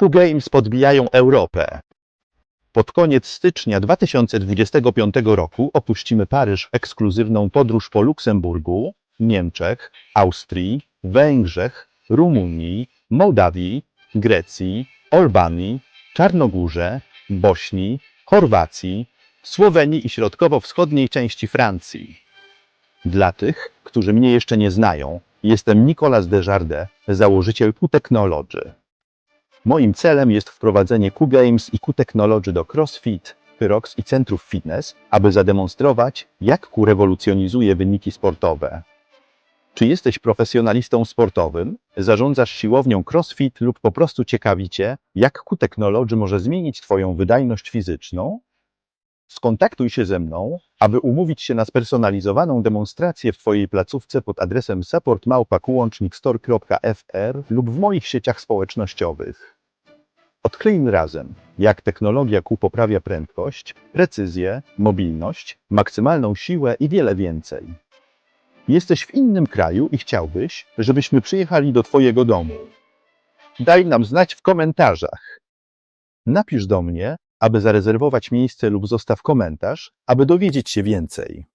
Q Games podbijają Europę. Pod koniec stycznia 2025 roku opuścimy Paryż w ekskluzywną podróż po Luksemburgu, Niemczech, Austrii, Węgrzech, Rumunii, Mołdawii, Grecji, Albanii, Czarnogórze, Bośni, Chorwacji, Słowenii i środkowo-wschodniej części Francji. Dla tych, którzy mnie jeszcze nie znają, jestem Nicolas Desjardins, założyciel Q-Technology. Moim celem jest wprowadzenie Q-Games i Q-Technology do CrossFit, Pyrox i centrów fitness, aby zademonstrować, jak Q rewolucjonizuje wyniki sportowe. Czy jesteś profesjonalistą sportowym, zarządzasz siłownią CrossFit lub po prostu ciekawi Cię, jak Q-Technology może zmienić Twoją wydajność fizyczną? Skontaktuj się ze mną, aby umówić się na spersonalizowaną demonstrację w Twojej placówce pod adresem supportmałpa.store.fr lub w moich sieciach społecznościowych. Odkryjmy razem, jak technologia Q poprawia prędkość, precyzję, mobilność, maksymalną siłę i wiele więcej. Jesteś w innym kraju i chciałbyś, żebyśmy przyjechali do Twojego domu. Daj nam znać w komentarzach. Napisz do mnie, aby zarezerwować miejsce lub zostaw komentarz, aby dowiedzieć się więcej.